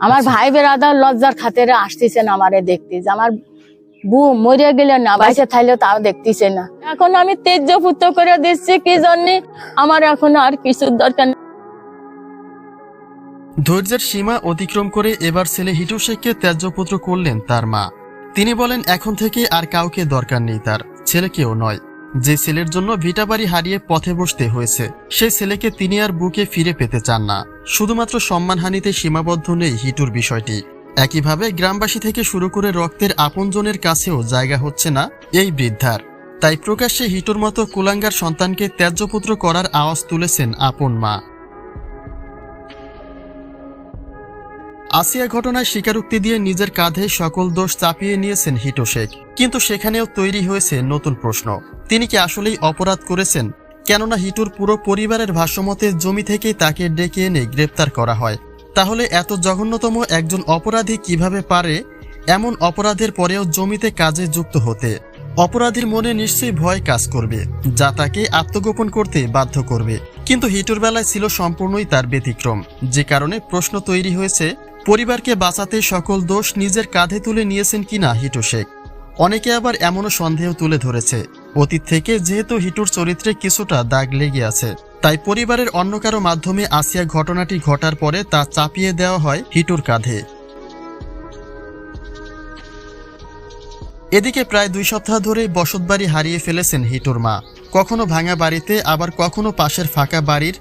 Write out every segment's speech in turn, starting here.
আমার আচ্ছা। ভাই বেড়াদার লজ্জার খাতেরে আসতেছেন আমারে দেখতে। যে আমার বউ মরে গেলে না বাইসে থাইলে তাও দেখতেছে না। এখন আমি তেজ্য পুত্র করে দিচ্ছি কি জন্য? আমার এখন আর কিছুর দরকার নেই। ধৈর্যের সীমা অতিক্রম করে এবার ছেলে হিটু শেখকে ত্যায্যপুত্র করলেন তার মা। তিনি বলেন এখন থেকে আর কাউকে দরকার নেই তার ছেলেকেও নয়। যে ছেলের জন্য ভিটা বাড়ি হারিয়ে পথে বসতে হয়েছে সেই ছেলেকে তিনি আর বুকে ফিরে পেতে চান না। শুধুমাত্র সম্মানহানিতে সীমাবদ্ধ নেই হিটুর বিষয়টি। একইভাবে গ্রামবাসী থেকে শুরু করে রক্তের আপনজনের কাছেও জায়গা হচ্ছে না এই বৃদ্ধার। তাই প্রকাশ্যে হিটুর মতো কুলাঙ্গার সন্তানকে ত্যায্যপুত্র করার আওয়াজ তুলেছেন আপন মা। আসিয়া ঘটনায় স্বীকারোক্তি দিয়ে নিজের কাঁধে সকল দোষ চাপিয়ে নিয়েছেন হিটো শেখ। কিন্তু সেখানেও তৈরি হয়েছে নতুন প্রশ্ন। তিনি কি আসলেই অপরাধ করেছেন? কেননা হিটুর পুরো পরিবারের ভাষ্যমতে জমি থেকেই তাকে ডেকে এনে গ্রেপ্তার করা হয়। তাহলে এত জঘন্যতম একজন অপরাধী কীভাবে পারে? এমন অপরাধের পরেও জমিতে কাজে যুক্ত হতে। অপরাধীর মনে নিশ্চয়ই ভয় কাজ করবে, যা তাকে আত্মগোপন করতে বাধ্য করবে। কিন্তু হিটুর বেলায় ছিল সম্পূর্ণই তার ব্যতিক্রম। যে কারণে প্রশ্ন তৈরি হয়েছে পরিবারকে বাঁচাতে সকল দোষ নিজের কাঁধে তুলে নিয়েছেন কিনা হিটু শেখ। অনেকে আবার এমনও সন্দেহ তুলে ধরেছে। অতীত থেকে যেহেতু হিটুর চরিত্রে কিছুটা দাগ লেগে আছে, তাই পরিবারের অন্য কারও মাধ্যমে আসিয়া ঘটনাটি ঘটার পরে তা চাপিয়ে দেওয়া হয় হিটুর কাঁধে। এদিকে প্রায় দুই সপ্তাহ ধরে বসতবাড়ি হারিয়ে ফেলেছেন হিটুর মা। কখনো ভাঙা বাড়িতে, আবার কখনো পাশের ফাঁকা বাড়ির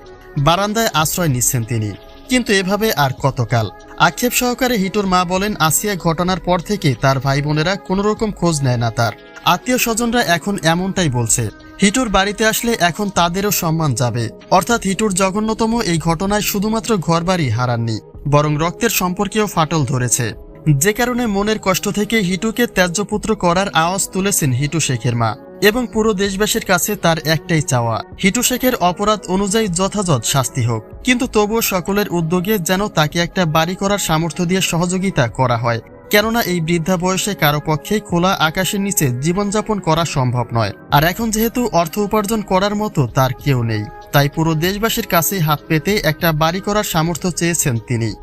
বারান্দায় আশ্রয় নিচ্ছেন তিনি। কিন্তু এভাবে আর কতকাল? আক্ষেপ সহকারে হিটুর মা বলেন, আসিয়া ঘটনার পর থেকে তার ভাই বোনেরা কোনো রকম খোঁজ নেয় না তার। আত্মীয় স্বজনরা এখন এমনটাই বলছে। হিটুর বাড়িতে আসলে এখন তাদেরও সম্মান যাবে। অর্থাৎ হিটুর জঘন্যতম এই ঘটনায় শুধুমাত্র ঘরবাড়ি হারাননি, বরং রক্তের সম্পর্কেও ফাটল ধরেছে। যে কারণে মনের কষ্ট থেকে হিটুকে ত্যায্যপুত্র করার আওয়াজ তুলেছেন হিটু শেখের মা। এবং পুরো দেশবাসীর কাছে তার একটাই চাওয়া। হিটু শেখের অপরাধ অনুযায়ী যথাযথ শাস্তি হোক। কিন্তু তবুও সকলের উদ্যোগে যেন তাকে একটা বাড়ি করার সামর্থ্য দিয়ে সহযোগিতা করা হয়। কেননা এই বৃদ্ধা বয়সে কারও পক্ষেই খোলা আকাশের নিচে জীবনযাপন করা সম্ভব নয়। আর এখন যেহেতু অর্থ উপার্জন করার মতো তার কেউ নেই। তাই পুরো দেশবাসীর কাছে হাত পেতে একটা বাড়ি করার সামর্থ্য চেয়েছেন তিনি।